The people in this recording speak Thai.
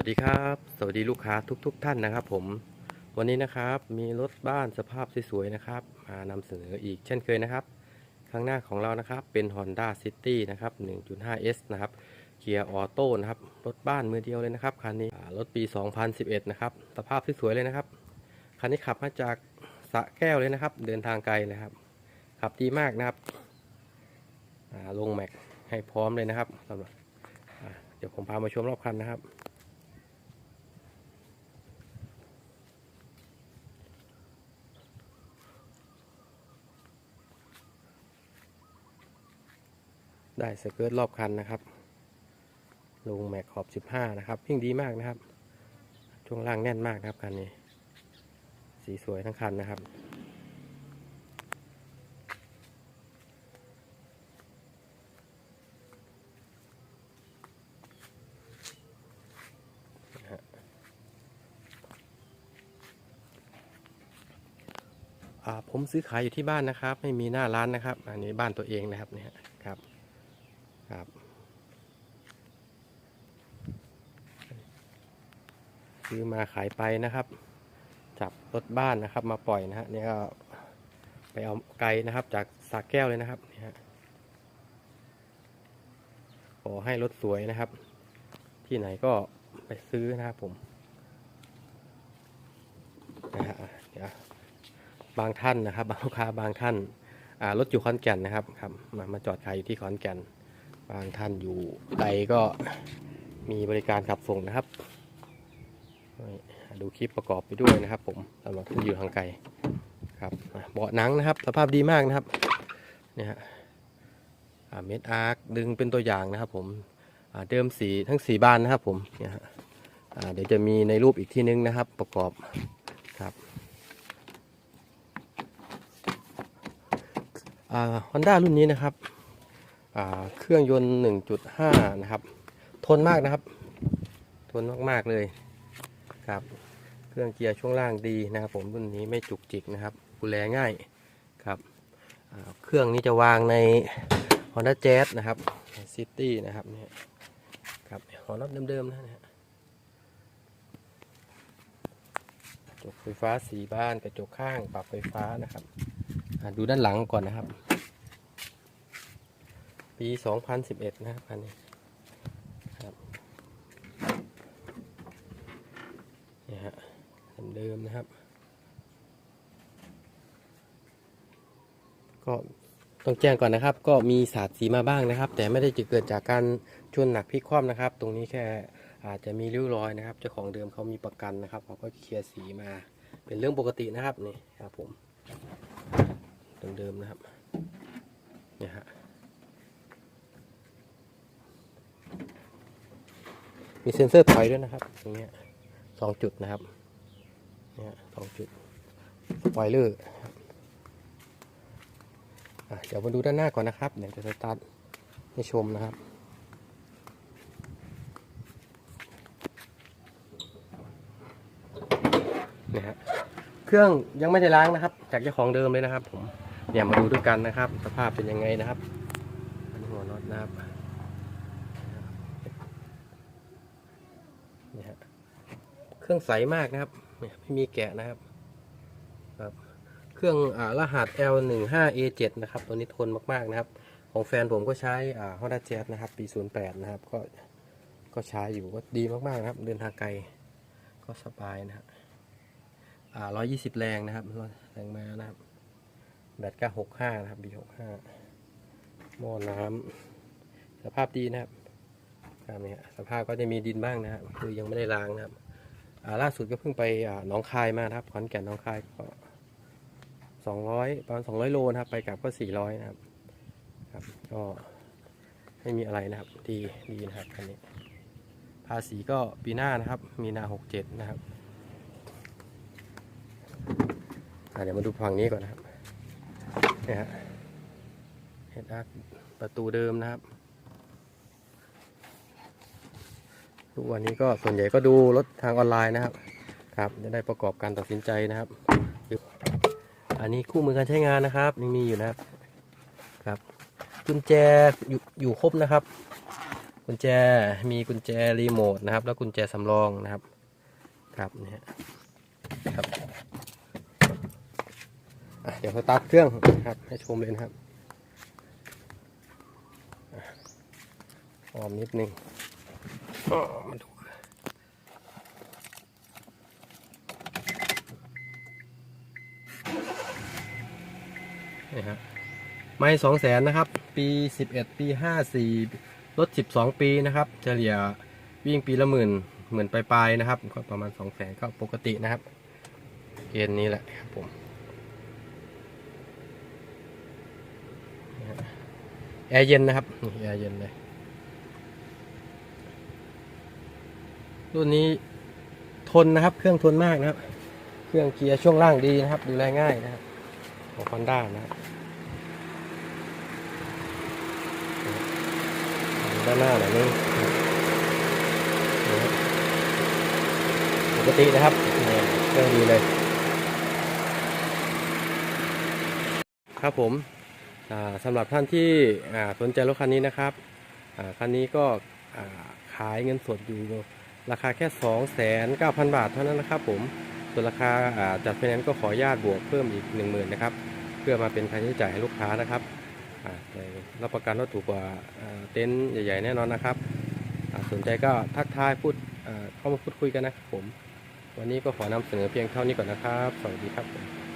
วัสดีครับ สวัสดีลูกค้าทุกๆทท่านนะครับ ผมวันนี้นะครับมีรถบ้านสภาพสวยๆนะครับ มานำเสนออีกเช่นเคยนะครับ ข้างหน้าของเรานะครับเป็น Honda City นะครับ 1.5S นะครับเกียร์ออโต้นะครับรถบ้านมือเดียวเลยนะครับคันนี้รถปี 2011 นะครับ สภาพสวยๆเลยนะครับคันนี้ขับมาจากสะแก้วเลยนะครับ เดินทางไกลเลยครับ ขับดีมากนะครับอ่าลงแม็กให้พร้อมเลยนะครับสำหรับเดี๋ยวผมพามาชมรอบคันนะครับ ได้สเกิร์ตรอบคันนะครับลงแม็กขอบ 15 นะครับวิ่งดีมากนะครับ ช่วงล่างแน่นมากนะครับคันนี้ สีสวยทั้งคันนะครับผมซื้อขายอยู่ที่บ้านนะครับ ไม่มีหน้าร้านนะครับ อันนี้บ้านตัวเองนะครับเนี่ยครับ ครับ ซื้อมาขายไปนะครับ จับรถบ้านนะครับ มาปล่อยนะฮะเนี่ยก็ไปเอาไกลนะครับ จากสากแก้วเลยนะครับนี่ฮะขอให้รถสวยนะครับ ที่ไหนก็ไปซื้อนะครับผมนะฮะเดี๋ยวบางท่านนะครับบางลูกค้าบางท่านรถอยู่ขอนแก่นนะครับครับมามาจอดขายอยู่ที่ขอนแก่น บางท่านอยู่ไกลก็มีบริการขับส่งนะครับ ดูคลิปประกอบไปด้วยนะครับ ผมสำหรับที่อยู่ทางไกลครับเบาะหนังนะครับ สภาพดีมากนะครับเนี่ยฮะเม็ดอาร์คดึงเป็นตัวอย่างนะครับ ผมเดิมสีทั้งสีบานนะครับ ผมเนี่ยฮะเดี๋ยวจะมีในรูปอีกที่นึงนะครับ ประกอบครับฮอนด้ารุ่นนี้นะครับ เครื่องยนต์ 1.5 นะครับ ทนมากนะครับ ทนมาก ๆ เลยครับ เครื่องเกียร์ช่วงล่างดีนะครับ ผมรุ่นนี้ไม่จุกจิกนะครับดูแลง่ายครับเครื่องนี้จะวางใน Honda Jazz นะครับ City นะครับเนี่ยครับหัวน็อตเดิมๆนะเนี่ยกระจกไฟฟ้าสีบ้านกระจกข้างปรับไฟฟ้านะครับดูด้านหลังก่อนนะครับ ปี 2011 นะครับอันนี้ครับนี่ฮะเดิมนะครับ ก็ต้องแจ้งก่อนนะครับ ก็มีสาดสีมาบ้างนะครับ แต่ไม่ได้จะเกิดจากการชนหนักพลิกคว่ำนะครับ ตรงนี้แค่อาจจะมีริ้วรอยนะครับ เจ้าของเดิมเขามีประกันนะครับเขาก็เคลียร์สีมาเป็นเรื่องปกตินะครับนี่ครับผมเดิมๆนะครับเนี่ยฮะ มีเซ็นเซอร์ถอยด้วยนะครับตรงเนี้ยสองจุดนะครับเนี่ยสองจุดสปอยเลอร์ครับเดี๋ยวมาดูด้านหน้าก่อนนะครับ เดี๋ยวจะสตาร์ทให้ชมนะครับเนี่ยฮะเครื่องยังไม่ได้ล้างนะครับ จากเจ้าของเดิมเลยนะครับผมเนี่ยมาดูด้วยกันนะครับ สภาพเป็นยังไงนะครับอันนี้หัวน็อตนะครับเนี่ยฮะ เครื่องใสมากนะครับไม่มีแกะนะครับครับ เครื่องอรหัส L15A7 นะครับ ตัวนี้ทนมากๆนะครับ ของแฟนผมก็ใช้ฮอ่า Honda Jazz นะครับ ปี 08 นะครับ ก็ก็ใช้อยู่ก็ดีมากๆนะครับ เดินทางไกลก็สบายนะครับอ่าร้อยยี่สิบแรงนะครับแรงมานะครับ แบตก็หกห้านะครับ B หกห้าหม้อน้ำสภาพดีนะครับครับเนี่ยสภาพก็จะมีดินบ้างนะครับ คือยังไม่ได้ล้างนะครับ ล่าสุดก็เพิ่งไปหนองคายมาครับขอนแก่นหนองคายก็สองร้อยประมาณสองร้อยโลนะครับ ไปกลับก็สี่ร้อยนะครับครับ ก็ไม่มีอะไรนะครับ ดีดีนะครับคันนี้ ภาษีก็ปีหน้านะครับ มีนาหกเจ็ดนะครับเดี๋ยวมาดูฝั่งนี้ก่อนนะครับเนี่ยฮะเห็นอาร์คประตูเดิมนะครับ ทุกวันนี้ก็ส่วนใหญ่ก็ดูรถทางออนไลน์นะครับ ครับจะได้ประกอบการตัดสินใจนะครับ อันนี้คู่มือการใช้งานนะครับยังมีอยู่นะครับครับกุญแจอยู่อยู่ครบนะครับ กุญแจมีกุญแจรีโมทนะครับ แล้วกุญแจสำรองนะครับครับนี่ครับอะเดี๋ยวสตาร์ทเครื่องนะครับให้ชมเลยนะครับอออมนิดนึง อ้อมาดูนี่ฮะไม่สองแสนนะครับ ปีสิบเอ็ดปีห้าสี่รถสิบสองปีนะครับ เฉลี่ยวิ่งปีละหมื่นหมื่นปลายๆนะครับ ก็ประมาณสองแสนก็ปกตินะครับ เกณฑ์นี้แหละครับผมแอร์เย็นนะครับแอร์เย็นเลย รุ่นนี้ทนนะครับ เครื่องทนมากนะครับ เครื่องเกียร์ช่วงล่างดีนะครับ ดูแลง่ายนะครับ ของคอนด้านะครับด้านหน้าหน่อยนึงนะครับปกตินะครับนี่เครื่องดีเลย ครับผมสำหรับท่านที่สนใจรถคันนี้นะครับคันนี้ก็ขายเงินสดอยู่ ราคาแค่ 29,000 บาทเท่านั้นนะครับ ผมส่วนราคาจัดไฟแนนซ์ก็ขออนุญาตบวกเพิ่มอีก 10,000นะครับเพื่อมาเป็นค่าใช้จ่ายให้ลูกค้านะครับแต่รับประกันว่าถูกกว่าเต็นท์ใหญ่ๆแน่นอนนะครับสนใจก็ทักทายพูดเข้ามาพูดคุยกันนะครับผม วันนี้ก็ขอนำเสนอเพียงเท่านี้ก่อนนะครับ สวัสดีครับผม